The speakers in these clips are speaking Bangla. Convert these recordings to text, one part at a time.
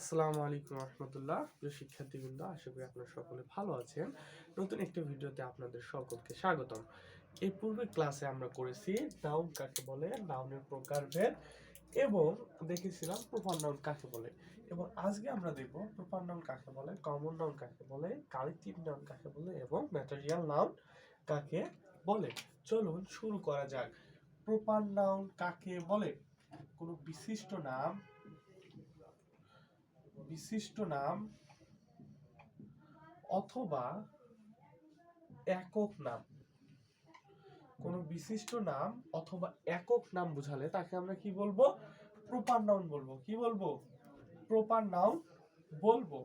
আসসালামু আলাইকুম রহমতুল্লাহ। প্রিয় শিক্ষার্থীবৃন্দ, আশা করি আপনারা সকলে ভালো আছেন। নতুন একটি ভিডিওতে আপনাদের সকলকে স্বাগতম। এই পূর্বে ক্লাসে আমরা করেছি নাউন কাকে বলে নাউনের প্রকারভেদ এবং দেখেছিলাম প্রপার নাউন কাকে বলে। এবং আজকে আমরা দেখব প্রপার নাউন কাকে বলে কমন নাউন কাকে বলে কালেক্টিভ নাউন কাকে বলে এবং ম্যাটেরিয়াল নাউন কাকে বলে। চলুন শুরু করা যাক। প্রপার নাউন কাকে বলে? কোনো বিশিষ্ট নাম বিশিষ্ট নাম অথবা একক নাম। কোনো বিশিষ্ট নাম অথবা একক নাম বুঝালে তাকে আমরা কি বলব? প্রপার নাউন বলব। কি বলব? প্রপার নাউন বলব।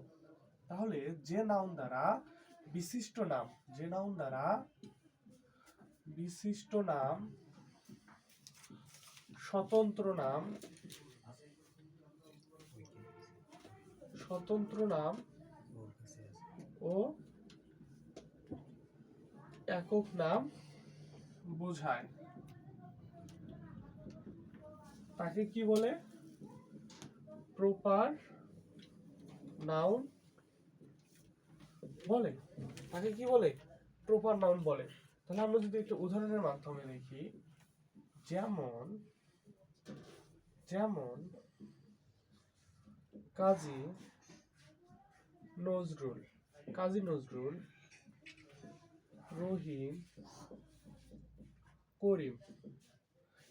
তাহলে যে নাউন দ্বারা বিশিষ্ট নাম, যে নাউন দ্বারা বিশিষ্ট নাম, স্বতন্ত্র নাম স্বতন্ত্র নাম ও একক নাম বোঝায়। তাকে কি বলে? প্রপার নাউন বলে। তাকে কি বলে? প্রপার নাউন বলে। তাহলে আমরা যদি একটা উদাহরণের মাধ্যমে দেখি যেমন যেমন কাজী নজরুল, কাজী নজরুল, রহিম, করিম।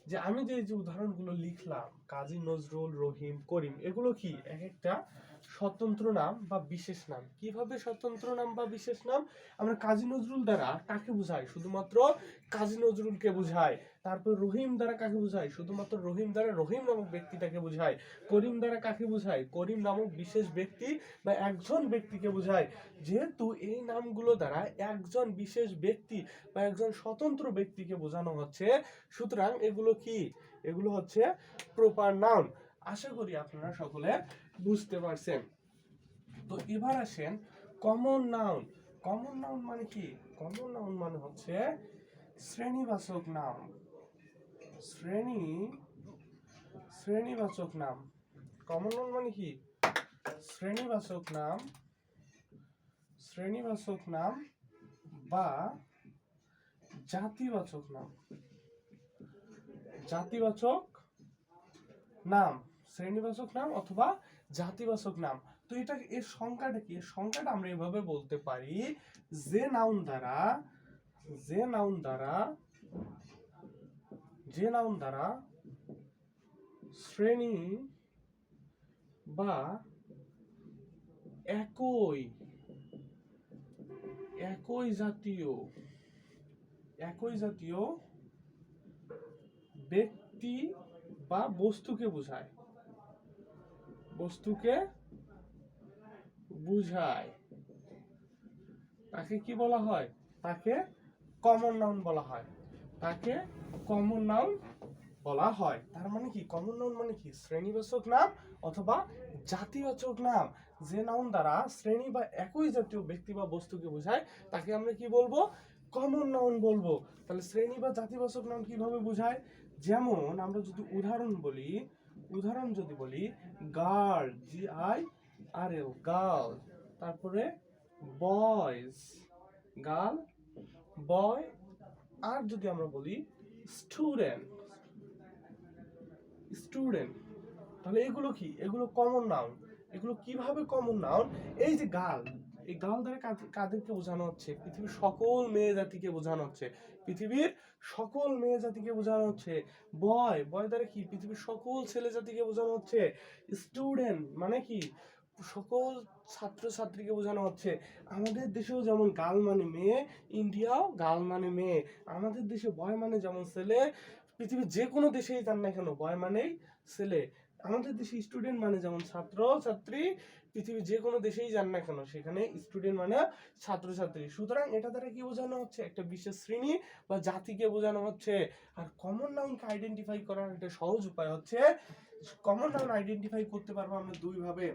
যে আমি যে যে উদাহরণগুলো লিখলাম, কাজী নজরুল, রহিম, করিম, এগুলো কি এক একটা স্বতন্ত্র নাম বা বিশেষ নাম? কীভাবে স্বতন্ত্র নাম বা বিশেষ নাম? আমরা কাজী নজরুল দ্বারা কাকে বোঝাই, শুধুমাত্র কাজী নজরুলকে বোঝাই। তারপর রহিম দ্বারা কাকে বোঝাই শুধুমাত্র রহিম দ্বারা রহিম নামক ব্যক্তিটাকে বোঝায়। করিম দ্বারা কাকে বোঝায়? করিম নামক বিশেষ ব্যক্তি বা একজন ব্যক্তিকে বোঝায়। যেহেতু এই নামগুলো দ্বারা একজন বিশেষ ব্যক্তি বা একজন স্বতন্ত্র ব্যক্তিকে বোঝানো হচ্ছে, সুতরাং এগুলো কি? এগুলো হচ্ছে প্রপার নাউন আশা করি আপনারা সকলে বুঝতে পারছেন। তো এবার আসেন কমন নাউন কমন নাউন মানে কি? কমন নাউন মানে হচ্ছে শ্রেণীবাচক নাম শ্রেণি, শ্রেণীবাচক নাম। কমন নাউন মানে কি? শ্রেণীবাচক নাম শ্রেণীবাচক নাম বা জাতিবাচক নাম। জাতিবাচক নাম, শ্রেণীবাচক নাম অথবা জাতিবাচক নাম। তো এটা এর সংখ্যাটা কি? এর সংখ্যাটা আমরা এভাবে বলতে পারি যে নাউন দ্বারা, যে নাউন দ্বারা যে নাউন দ্বারা শ্রেণি বা একই একই জাতীয় একই জাতীয় ব্যক্তি বা বস্তুকে বোঝায়। বস্তুকে বুঝায়। তাকে কি বলা হয়? তাকে কমন নাউন বলা হয়। তাকে কমন নাউন বলা হয়। তার মানে কি? কমন নাউন মানে কি? শ্রেণীবাচক নাম অথবা জাতিবাচক নাম। যে নাউন দ্বারা শ্রেণি বা একই জাতীয় ব্যক্তি বা বস্তুকে বোঝায়, তাকে আমরা কি বলব? কমন নাউন বলব। তাহলে শ্রেণি বা জাতিবাচক নাউন কীভাবে বোঝায়? যেমন আমরা যদি উদাহরণ বলি, উদাহরণ যদি বলি girl G I R L girl তারপরে বয়েজ গার্ল বয় আর যদি আমরা বলি স্টুডেন্ট স্টুডেন্ট তাহলে এগুলো কি? এগুলো কমন নাউন এগুলো কীভাবে কমন নাউন এই যে গার্ল এই গার্ল দ্বারা কাদেরকে বোঝানো হচ্ছে, পৃথিবীর সকল মেয়ে জাতিকে বোঝানো হচ্ছে, পৃথিবীর সকল মেয়ে জাতিকে বোঝানো হচ্ছে। বয় বয় দ্বারা কি? পৃথিবীর সকল ছেলে জাতিকে বোঝানো হচ্ছে। স্টুডেন্ট মানে কি? সকল ছাত্র ছাত্রীকে বোঝানো হচ্ছে। আমাদের দেশেও যেমন গার্ল মানে মেয়ে, ইন্ডিয়াও গার্ল মানে মেয়ে। আমাদের দেশে বয় মানে যেমন ছেলে, পৃথিবীর যে কোনো দেশেই যান না কেন বয় মানেই ছেলে। আমাদের দেশে স্টুডেন্ট মানে যেমন ছাত্র, ছাত্রী, পৃথিবীর যে কোনো দেশেই যান না কেন সেখানে স্টুডেন্ট মানে ছাত্র ছাত্রী সুতরাং এটা দ্বারা কি বোঝানো হচ্ছে? একটা বিশেষ শ্রেণি বা জাতিকে বোঝানো হচ্ছে। আর কমন নাউনকে আইডেন্টিফাই করার একটা সহজ উপায় হচ্ছে কমন নাউন আইডেন্টিফাই করতে পারব আমরা দুই ভাবে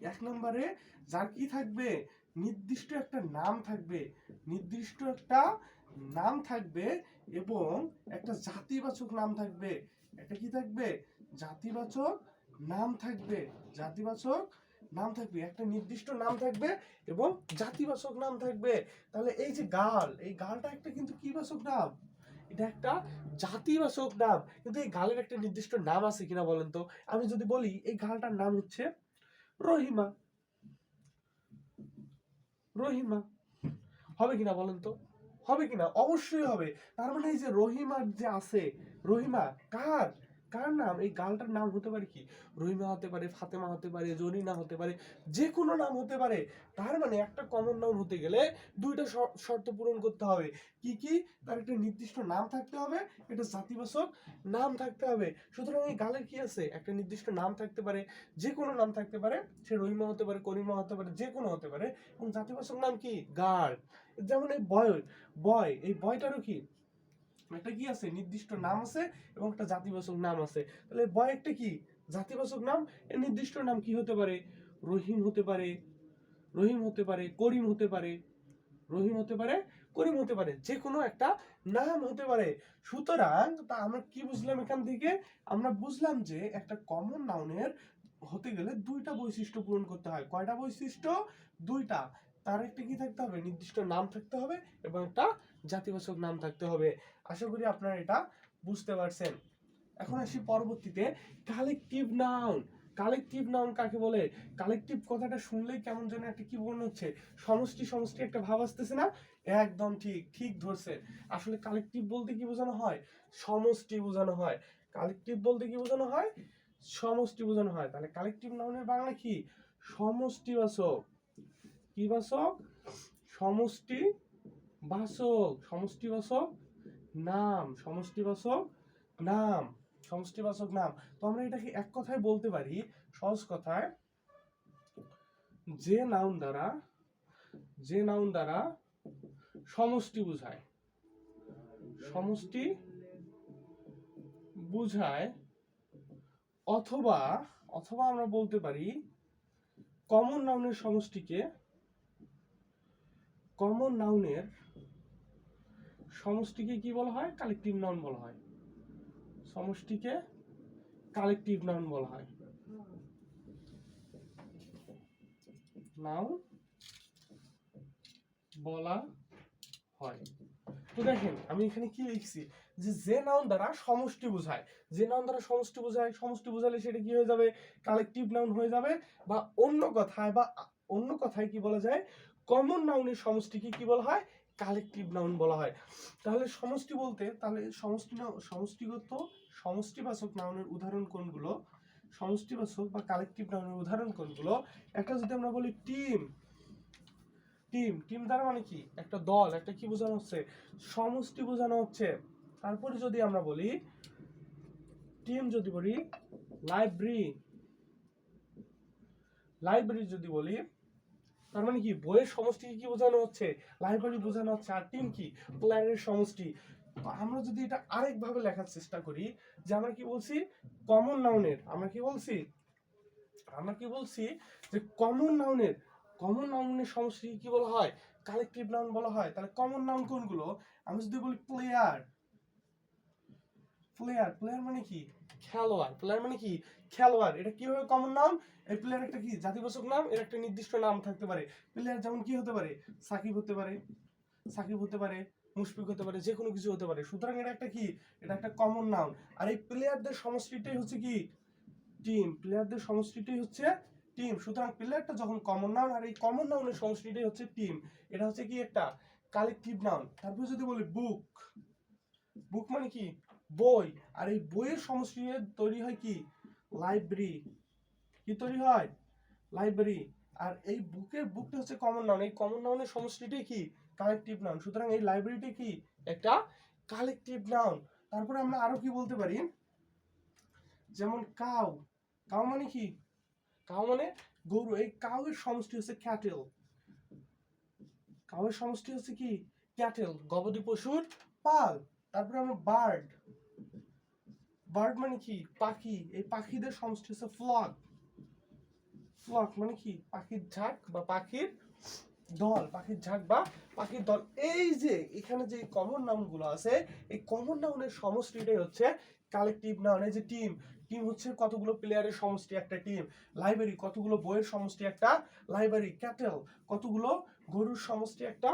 এক নম্বরে যার কি থাকবে? নির্দিষ্ট একটা নাম থাকবে। নির্দিষ্ট একটা নাম থাকবে এবং একটা জাতিবাচক নাম থাকবে। একটা কি থাকবে? জাতিবাচক নাম থাকবে। জাতিবাচক নাম থাকবে। একটা নির্দিষ্ট নাম থাকবে এবং জাতিবাচক নাম থাকবে। তাহলে এই যে গাল, এই গালটা একটা কিন্তু কিবাচক নাম? এটা একটা জাতিবাচক নাম। কিন্তু এই গালের একটা নির্দিষ্ট নাম আছে কিনা বলেন তো? আমি যদি বলি, এই গালটার নাম হচ্ছে রহিমা। রহিমা। হবে কিনা বলেন তো? হবে কিনা? অবশ্যই হবে। তার মানে এই যে রহিমার যে আছে, রহিমা কার? কার নাম? এই গালটার নাম হতে পারে কি? রহিমা হতে পারে, ফাতেমা হতে পারে, জরিনা হতে পারে যে কোনো নাম হতে পারে। তার মানে একটা কমন নাম হতে গেলে দুইটা শর- শর্ত পূরণ করতে হবে। কি কি? তার একটা নির্দিষ্ট নাম থাকতে হবে একটা জাতিবাচক নাম থাকতে হবে। সুতরাং এই গালের কি আছে? একটা নির্দিষ্ট নাম থাকতে পারে যে কোনো নাম থাকতে পারে। সে রহিমা হতে পারে, করিমা হতে পারে যে কোনো হতে পারে। এবং জাতিবাচক নাম কি? গার্ড যেমন এই বয় বয়, এই বয়টারও কি? একটা কি আছে? নির্দিষ্ট নাম আছে এবং একটা জাতিবাচক নাম আছে। তাহলে বয় একটা কি? জাতিবাচক নাম? এর নির্দিষ্ট নাম কি হতে পারে? রহিম হতে পারে, রহিম হতে পারে, করিম হতে পারে, রহিম হতে পারে, করিম হতে পারে যে কোনো একটা নাম হতে পারে। সুতরাং তা আমরা কি বুঝলাম এখান থেকে? আমরা বুঝলাম যে একটা কমন নাউনের হতে গেলে দুইটা বৈশিষ্ট্য পূরণ করতে হয়। কয়টা বৈশিষ্ট্য? দুইটা। তার একটা কি থাকতে হবে? নির্দিষ্ট নাম থাকতে হবে এবং একটা জাতিবাচক নাম থাকতে হবে। আশা করি আপনারা এটা বুঝতে পারছেন। এখন আসি পরবর্তীতে কালেকটিভ নাউন কালেকটিভ নাউন কাকে বলে? কালেকটিভ কথাটা শুনলেই কেমন যেন একটা কি মনে হচ্ছে? সমষ্টি সমষ্টি একটা ভাব আসতেছে না? একদম ঠিক ঠিক ধরছে। আসলে কালেকটিভ বলতে কি বোঝানো হয়? সমষ্টি বোঝানো হয়। কালেকটিভ বলতে কি বোঝানো হয়? সমষ্টি বোঝানো হয়। তাহলে কালেকটিভ নাউনের বাংলা কি? সমষ্টিবাচক। কি বাচক? সমষ্টি বাচক সমষ্টিবাচক নাম সমষ্টিবাচক নাম সমষ্টিবাচক নাম। তো আমরা এটাকে এক কথায় বলতে পারি, সহজ কথায়, যে নাউন দ্বারা, যে নাউন দ্বারা সমষ্টি বোঝায়। সমষ্টি বুঝায় অথবা অথবা আমরা বলতে পারি কমন নাউনের সমষ্টিকে কমন নাউনের সমষ্টিকে কি বলা হয়? কালেকটিভ নাউন বলা হয়। সমষ্টিকে কালেকটিভ নাউন বলা হয়। নাউন বলা হয়। তো দেখেন, আমি এখানে কি লিখছি? যে যে নাউন দ্বারা সমষ্টি বোঝায়। যে নাউন দ্বারা সমষ্টি বোঝায়, সমষ্টি বোঝালে সেটা কি হয়ে যাবে? কালেকটিভ নাউন হয়ে যাবে। বা অন্য কথায় বা অন্য কথায় কি বলা যায়? কমন নাউনের সমষ্টিকে কি বলা হয়? কালেকটিভ নাউন বলা হয়। তাহলে সমষ্টি বলতে, তাহলে সমষ্টি সমষ্টিগত, সমষ্টিবাচক নাউনের উদাহরণ কোনগুলো? সমষ্টিবাচক বা কালেকটিভ নাউনের উদাহরণ কোনগুলো? একটা যদি আমরা বলি টিম টিম টিম দ্বারা মানে কি? একটা দল, একটা কি বোঝানো হচ্ছে? সমষ্টি বোঝানো হচ্ছে। তারপরে যদি আমরা বলি টিম যদি বলি লাইব্রেরি লাইব্রেরি যদি বলি তার মানে কি? বইয়ের সমষ্টি কি বোঝানো হচ্ছে? লাইব্রেরি বোঝানো হচ্ছে। আর টিম কি? প্ল্যানের সমষ্টি। আমরা যদি এটা আরেক ভাবে লেখার চেষ্টা করি, যে আমরা কি বলছি? কমন নাউনের আমরা কি বলছি? আমরা কি বলছি? যে কমন নাউনের কমন নাউনের সমষ্টিকে কি বলা হয়? কালেকটিভ নাউন বলা হয়। তাহলে কমন নাউন কোনগুলো? আমি যদি বলি প্লেয়ার প্লেয়ার প্লেয়ার মানে কি? খেলোয়াড়। প্লেয়ার মানে কি? খেলোয়াড়। এটা কীভাবে কমন নাম? এই প্লেয়ার একটা কি? জাতিবাচক নাম? এর একটা নির্দিষ্ট নাম থাকতে পারে। প্লেয়ার যেমন কি হতে পারে? সাকিব হতে পারে। সাকিব হতে পারে, মুশফিক হতে পারে যে কোনো কিছু হতে পারে। সুতরাং এটা একটা কি? এটা একটা কমন নাউন আর এই প্লেয়ারদের সমষ্টিটাই হচ্ছে কি? টিম প্লেয়ারদের সমষ্টিটাই হচ্ছে টিম সুতরাং প্লেয়ারটা যখন কমন নাউন আর এই কমন নাউনের সমষ্টিটাই হচ্ছে টিম এটা হচ্ছে কি একটা কালেকটিভ নাউন তারপর যদি বলি বুক বুক মানে কি? বই। আর এই বইয়ের সমষ্টি নিয়ে তৈরি হয় কি? লাইব্রেরি কি তৈরি হয়? লাইব্রেরি আর এই বুকের বুকটা হচ্ছে কমন নাউন এই কমন নাউনের সমষ্টিটাই কি? কালেকটিভ নাউন সুতরাং এই লাইব্রেরিটি কি? একটা কালেকটিভ নাউন তারপরে আমরা আরও কি বলতে পারি? যেমন কাউ কাউ মানে কি? কাউ মানে গরু। এই কাউয়ের সমষ্টি হচ্ছে ক্যাটেল কাউয়ের সমষ্টি হচ্ছে কি? ক্যাটেল গবাদি পশুর পাল। তারপরে আমরা বার্ড বার্ড মানে কি? পাখি। এই পাখিদের সমষ্টি হচ্ছে ফ্লক। ফ্লক মানে কি? পাখির ঝাঁক বা পাখির দল। পাখির ঝাঁক বা পাখির দল। এই যে এখানে যে কমন নাউনগুলো আছে, এই কমন নাউনের সমষ্টিটাই হচ্ছে কালেকটিভ নাউন এই যে টিম টিম হচ্ছে কতগুলো প্লেয়ারের সমষ্টি একটা টিম লাইব্রেরি কতগুলো বইয়ের সমষ্টি একটা লাইব্রেরি ক্যাটেল কতগুলো গরুর সমষ্টি একটা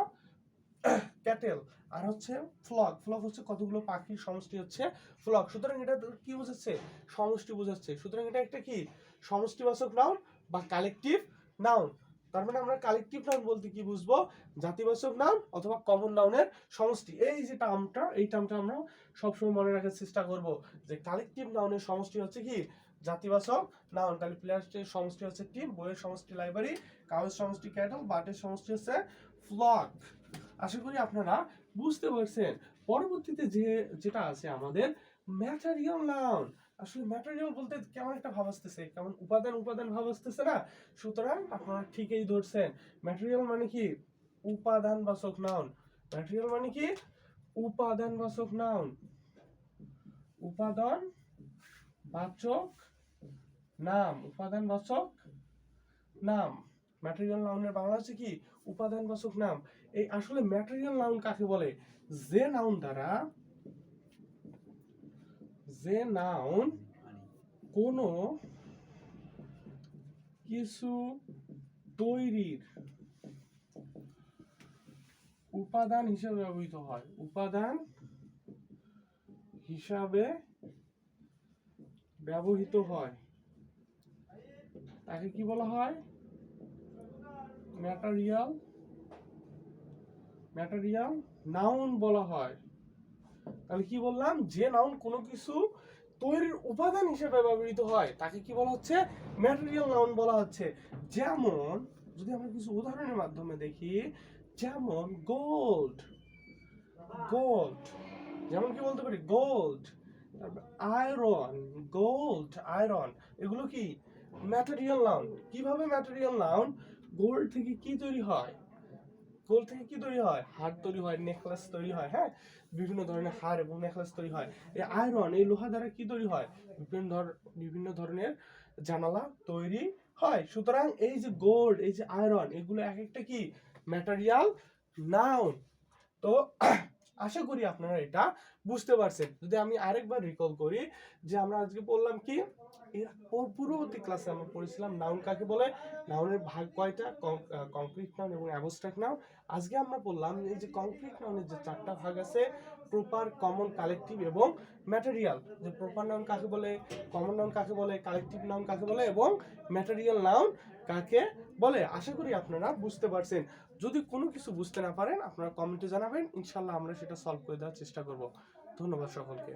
ক্যাটেল। আর হচ্ছে ফ্লক। ফ্লক হচ্ছে কতগুলো পাখির সমষ্টি হচ্ছে ফ্লক। সুতরাং এটা কি বোঝাচ্ছে? সমষ্টি বোঝাচ্ছে। সুতরাং এটা একটা কি? সমষ্টিবাচক নাউন বা কালেকটিভ নাউন তার মানে আমরা কালেকটিভ নাউন বলতে কি বুঝব? জাতিবাচক নাউন অথবা কমন নাউনের সমষ্টি। এই যে টার্মটা এই টার্মটা আমরা সবসময় মনে রাখার চেষ্টা করব যে কালেকটিভ নাউনের সমষ্টি হচ্ছে কি? জাতিবাচক নাউন তাহলে প্লেয়ার্সের সমষ্টি হচ্ছে টিম বইয়ের সমষ্টি লাইব্রেরি কাগজ সমষ্টি ক্যাটল বাটের সমষ্টি হচ্ছে ফ্লক আশা করি আপনারা বুঝতে পারছেন। পরবর্তীতে যে, যেটা আছে আমাদের, ম্যাটেরিয়াল নাউন। আসলে ম্যাটেরিয়াল বলতে কেমন একটা ভাব আসতেছে? কেমন উপাদান উপাদান ভাব আসতেছে না? সুতরাং আপনারা ঠিকই ধরছেন। ম্যাটেরিয়াল মানে কি? উপাদান বাচক নাউন। ম্যাটেরিয়াল মানে কি? উপাদান বাচক নাউন। উপাদান বাচক নাম। উপাদান বাচক নাম। ম্যাটেরিয়াল নাউনের বাংলা হচ্ছে কি? উপাদান বাচক নাম। এই আসলে ম্যাটেরিয়াল নাউন কাকে বলে? যে নাউন দ্বারা যে নাউন কোনো কিছু তৈরির উপাদান হিসেবে ব্যবহৃত হয়। উপাদান হিসাবে ব্যবহৃত হয়। তাকে কি বলা হয়? ম্যাটেরিয়াল ম্যাটেরিয়াল নাউন বলা হয়। তাহলে কি বললাম? যে নাউন কোনো কিছু তৈরির উপাদান হিসেবে ব্যবহৃত হয়, তাকে কি বলা হচ্ছে? ম্যাটেরিয়াল নাউন বলা হচ্ছে। যেমন, যদি আমরা কিছু উদাহরণের মাধ্যমে দেখি, যেমন গোল্ড। গোল্ড। যেমন কি বলতে পারি? গোল্ড। আয়রন। Gold, iron. এগুলো কি? Material noun. কীভাবে ম্যাটেরিয়াল নাউন গোল্ড থেকে কি তৈরি হয়? গোল্ড থেকে কি তৈরি হয়? হার তৈরি হয় নেকলেস তৈরি হয় হ্যাঁ? বিভিন্ন ধরনের হার এবং নেকলেস তৈরি হয়। এই আয়রন এই লোহা দ্বারা কি তৈরি হয়? বিভিন্ন ধর, বিভিন্ন ধরনের জানালা তৈরি হয়। সুতরাং এই যে গোল্ড এই যে আয়রন এগুলো এক একটা কি? ম্যাটেরিয়াল নাউন তো আশা করি আপনারা এটা বুঝতে পারছেন। যদি আমি আরেকবার রিকল করি যে আমরা আজকে বললাম কি? এর পূর্ববর্তী ক্লাসে আমরা পড়েছিলাম নাউন কাকে বলে? নাউনের ভাগ কয়টা? কংক্রিট নাউন এবং অ্যাবস্ট্রাক্ট নাউন আজকে আমরা বললাম এই যে কংক্রিট নাউনের যে চারটা ভাগ আছে প্রপার কমন কালেকটিভ এবং ম্যাটেরিয়াল যে প্রপার নাউন কাকে বলে? কমন নাউন কাকে বলে? কালেকটিভ নাউন কাকে বলে? এবং ম্যাটেরিয়াল নাউন কাকে বলে? আশা করি আপনারা বুঝতে পারছেন। যদি কোনো কিছু বুঝতে না পারেন, আপনারা কমেন্টে জানাবেন। ইনশাল্লাহ আমরা সেটা সলভ করে দেওয়ার চেষ্টা করব। ধন্যবাদ সকলকে।